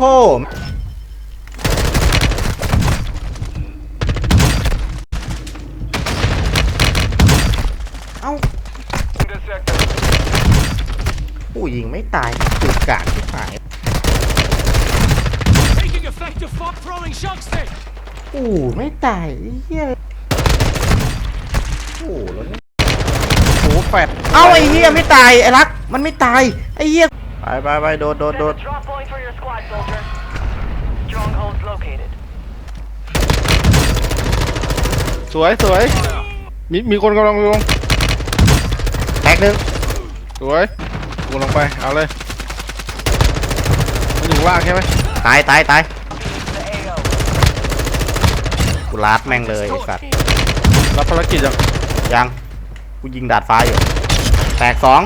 โห เอ้าผู้ยิงไม่ตายจุดกากที่หาย Taking effective fog throwing shock stick. โอ้ไม่ตายไอ้เฮียโอ้แล้วเนี่ยโอ้แฟดเอ้าไอ้เฮียไม่ตายไอ้รัก มันไม่ตายไอ้เฮีย ไปไปไปโดดโดดโดด There's a drop point for your squad, soldier. Strongholds located. สวยสวยมีมีคนกำลังลงแตกหนึ่งสวยกูลงไปเอาเลยมันอยู่ข้างล่างใช่ไหมตายตายตาย The AO. กูลาดแม่งเลยไอ้สัตว์รับภารกิจยังยังกูยิงดาดฟ้าอยู่ แตกสอง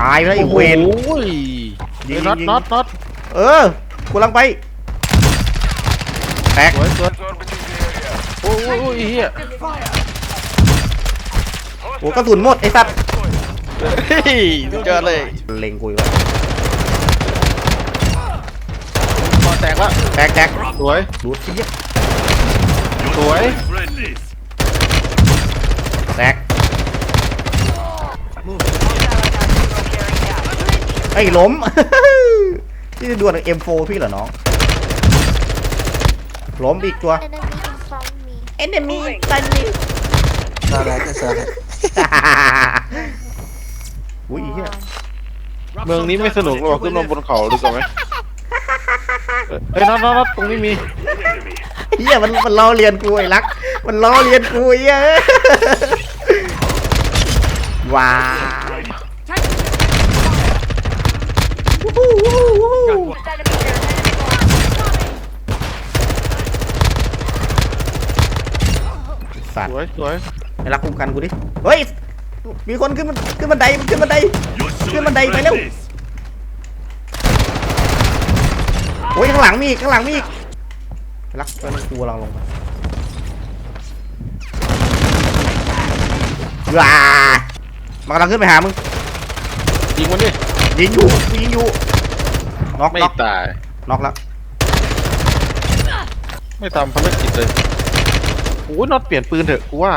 ตายไปแล้วอีกเวนโอ้ยยิงน็อตยิงน็อตน็อตเออกูลังไปแตกสวยสวยโอ้ยโอ้ยโอ้ยเฮียโอ้กระสุนหมดไอ้สัตว์เฮ้ยสุดยอดเลยเล็งกูอยู่แล้วพอแตกละแตกแตกสวยดูดที่เหี้ยสวย แตก Carrying out. ไอ้ล้ม นี่ดวลกับ M4 พี่เหรอน้อง ล้มอีกตัว Enemy in front of me. enemy ตันนี่อุ้ยอีเหี้ยเมืองนี้ไม่สนุกหรอกขึ้นมาบนเขาดีกว่าไหมเฮ้ยน็อตน็อตน็อตตรงนี้มีเหี้ยมันมันล้อเลียนกูไอ้รัก มันล้อเลียนกูไอ้เหี้ยว้าววู้ฮู้วู้ ฮู้วู้ฮู้ Enemy here. Enemy สัตสว์วยสวยไอ้รักคุ้มกันกูดิ เฮ้ย มีคนขึ้นมันขึ้นบันไดขึ้นบันได ขึ้นบันไดไปเร็วโอ้ยข้างหลังมีอีกข้างหลังมีอีกไอ้รักเป็นกูกำลังลงไปว้ามันกำลังขึ้นไปหามึงยิงมันดิยิงอยู่กูยิงอยู่ น็อกไม่น็อกตาย น็อกแล้วไม่ทำภารกิจเลยโอ้ยน็อตเปลี่ยนปืนเถอะกูว่า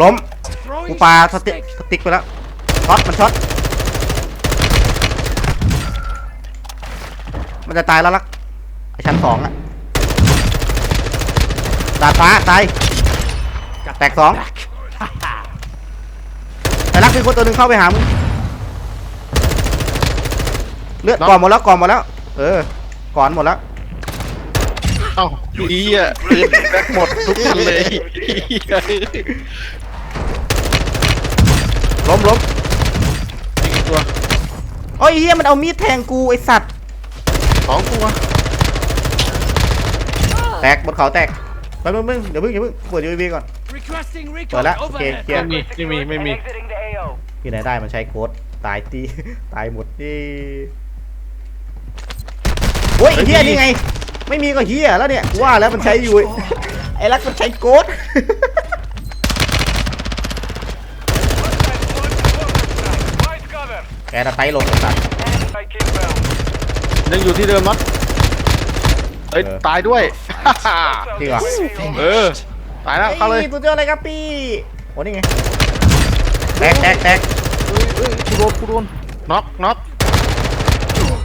ล้ม Throwing กูปา shock สติ๊ก stick. สติ๊กไปแล้วช็อตมันช็อต มันจะตายแล้วลักไอชั้นสองอะดาดฟ้าตายแตกสองแต่ลักมีคนตัวหนึ่งเข้าไปหามึง เลือดก่อนหมดแล้วก่อนหมดแล้ว เออ ก่อนหมดแล้ว เอ้าอีอะปืนแบกหมดทุกคนเลยเหี้ยล้มล้มยิงตัวโอ้ยเฮียมันเอามีดแทงกูไอสัตว์ สองตัวแตกบนเขาแตกไปมึงมึงเดี๋ยวมึงอย่ามึงเปิดยูวีก่อน Requesting เปิด recon แล้วโอเค overhead. เคลียไม่ร์มีไม่มีไม่ and มี exiting the AO. ที่ไหนได้มันใช้โค้ดตายตี ตายหมดดิ โอ้ยไอ้เฮียนี่ไง ไม่มีก็เฮียแล้วเนี่ยกูว่าแล้วมันใช้อยู่ไอ้รักมันใช้โค้ดแกจะไตลงไอ้สัตว์ยังอยู่ที่เดิมน็อตเอ้ยเออตายด้วยจริงเหรอเออตายแล้วเข้าเลยฮ้ตัวเจออะไรครับพี่โอ้นี่ไงแตกแตกแตกเอ้ยเอ้ยกูโดนกูโดนน็อกน็อก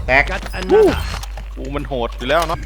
แตกวู้ กูมันโหดอยู่แล้วเนาะ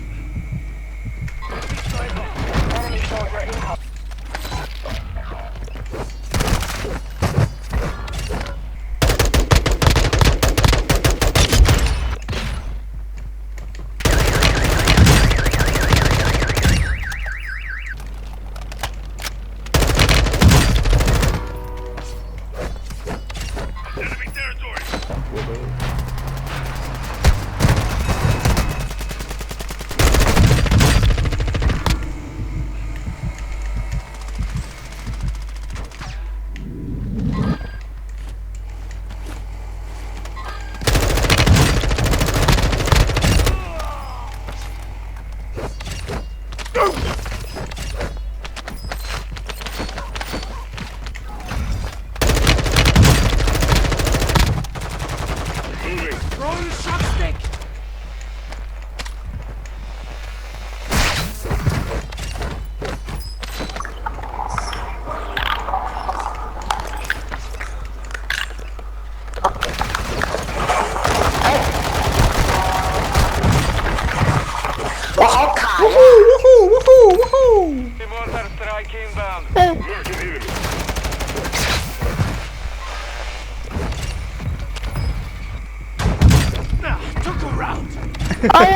โอ้ย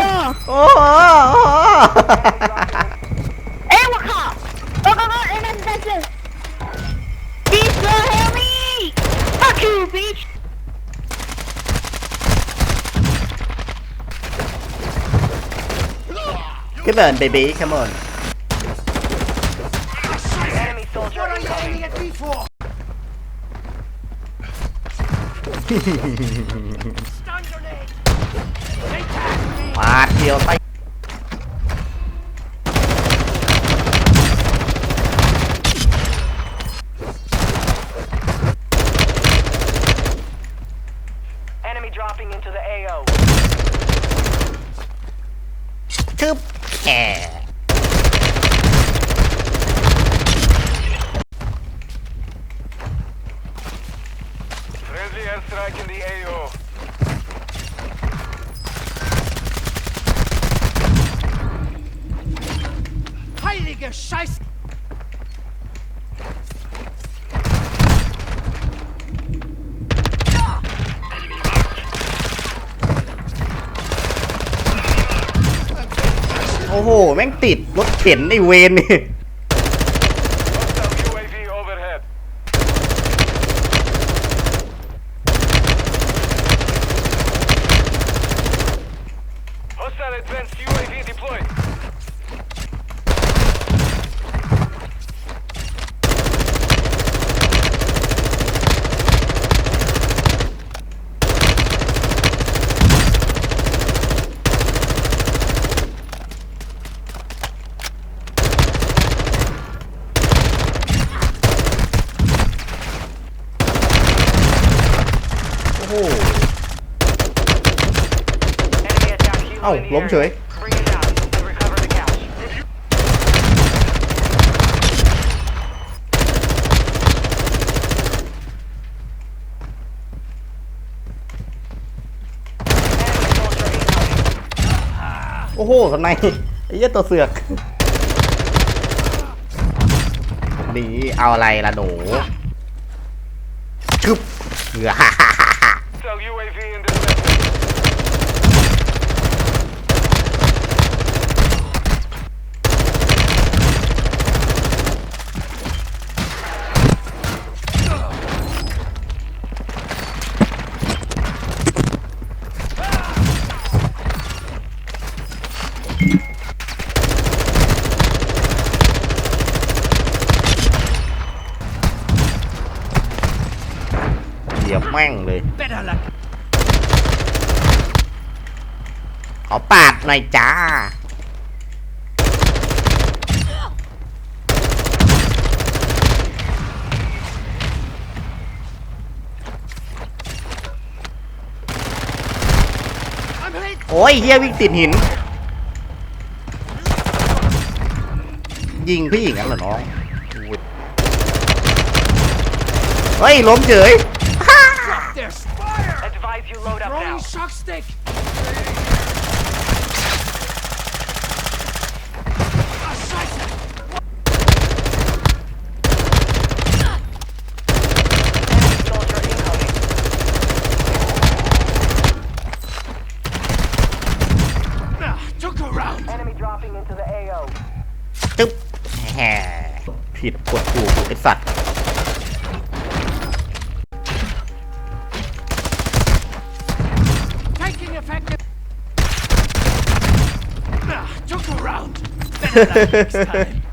โอ้โหเอ้ย我靠โอ้โหเอ้ยนั่นนั่นคือ Please don't help me Fuck you bitch Come on baby come on Enemy soldier incoming. Stun grenade! มาดเดียวไป Enemy dropping into the AO. ทึบแอะ Friendly airstrike in the AO. Dreckige Scheiß. โอ้โห แม่งติดรถเข็นไอเวนนี่ Hostile UAV overhead. Hostile advanced UAV deployed. โอ้โห Enemy attack helo เอ้า in the ล้มเฉยโอ้โหสไนไอ้เหี้ตัวเสือก นี่เอาอะไรล่ะหนูกึบเหือ So UAV in แม่งเลย Better luck! ขอปาดหน่อยจ้า I'm hit! โอ้ยเฮียวิ่งติดหิน ยิงพี่หญิงนั้นเหรอน้องอุ๊ยเฮ้ย ล้มเฉย There's fire! Advise you load up now. Throwing shock stick! Ah, Scheiße! Enemy soldier incoming. Ah, took a round! Enemy dropping into the AO. จึ๊บแหมผิดกดถูกไอสัตว์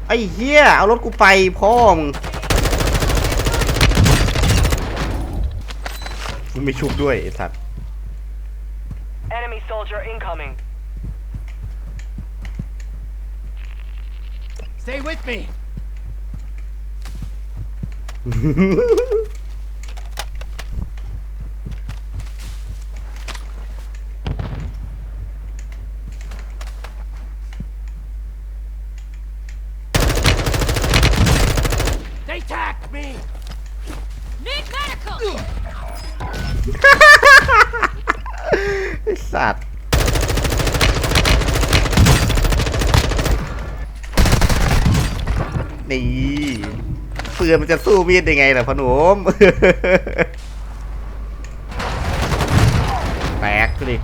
ไอ้เหี้ย เอารถกูไปพ่อมึงมึงไม่ชุบด้วยไอสัตว์ Enemy soldier incoming. Stay with me! นี่ปืนมันจะสู้มีดได้ไงล่ะพอหนุ่มแตกดิ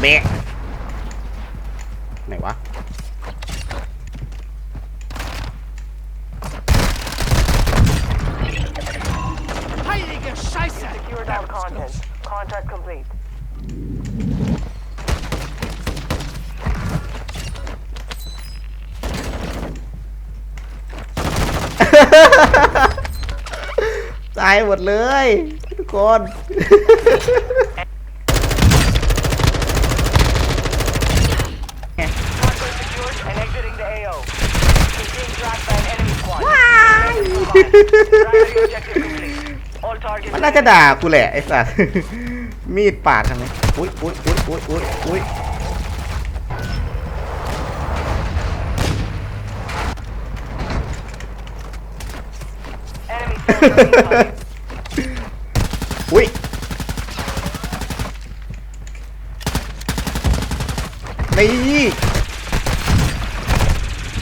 เบะายหมดเลยทุกคน Contract secured and exiting the AO. You're being tracked by an enemy squad. Primary objective complete. All targets มันน่าจะด่ากูแหละไอ้สัสมีดปาดทำไมอุ้ยอุ้ยอุ้ยอุ้ยอุ้ยอุ้ย enemy soldier incoming. อุ้ย นี่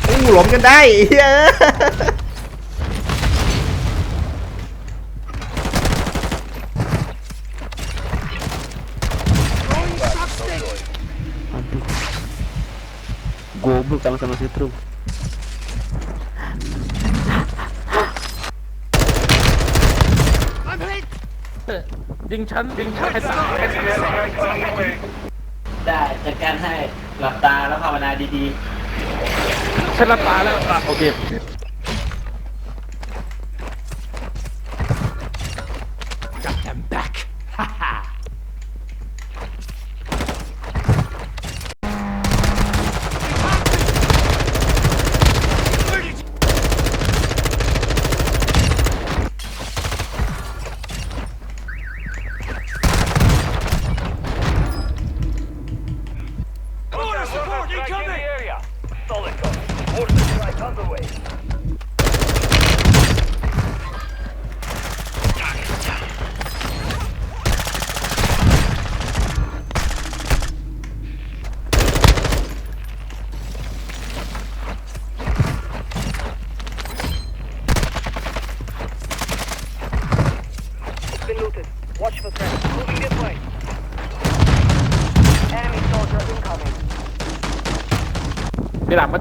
อู้หลมกันได้เฮ้ย Throwing shock stick! Goblok sama-sama si Truk. I'm hit! ยิงฉันยิงฉันให้ตายได้จัดการให้ หลับตาแล้วภาวนาดีๆ ฉันรับตาแล้วอะโอเค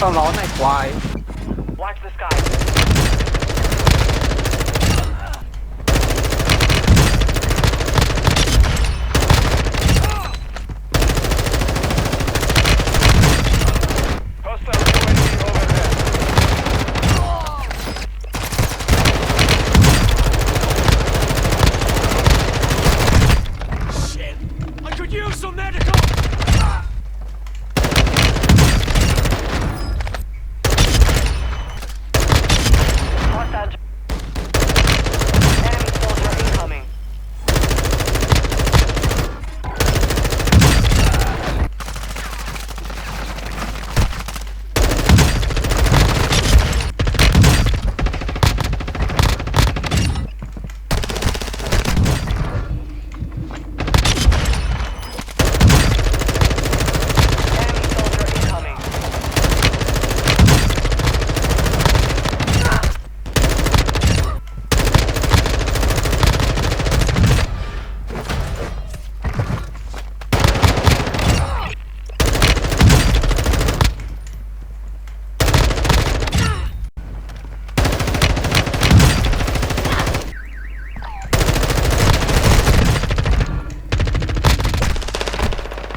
ต้องร้อนไอ้ควาย Watch the sky. Hostile UAV over there. Shit! I could use some medical! 'Hostile Enemy soldier incoming. Enemy soldier incoming. Oh,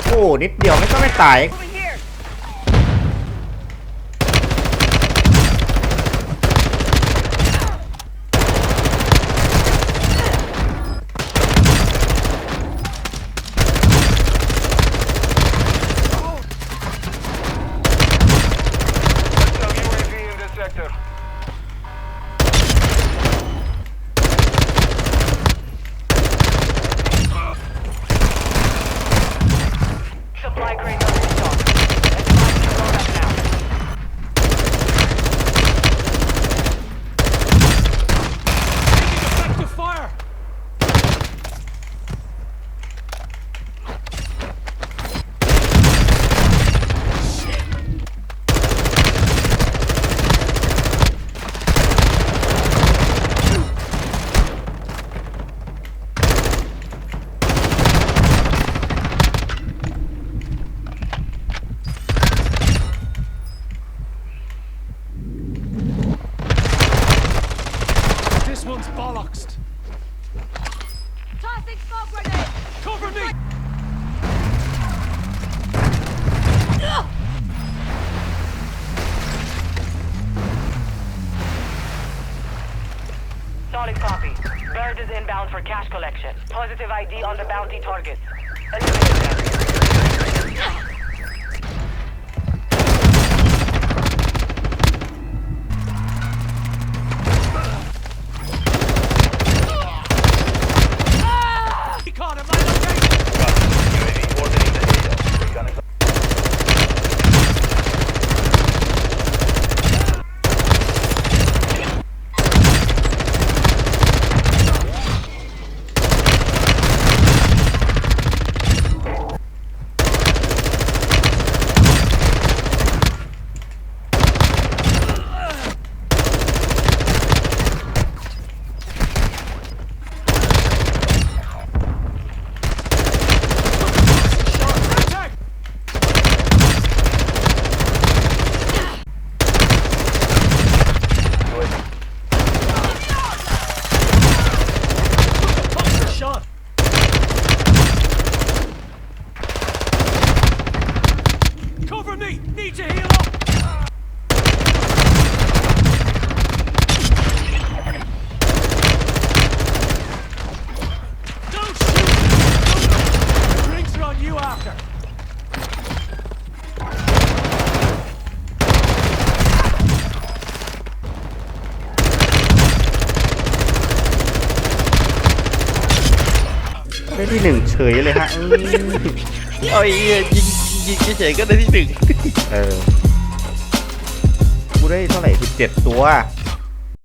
โอ้ นิดเดียวไม่ก็ไม่ตาย ID on the bounty target. เฉยเลยฮะอืมเอาไอ้เหี้ยยิงยิงเฉยๆก็ได้ที่หนึ่งเออ กูได้เท่าไหร่สิบเจ็ดตัว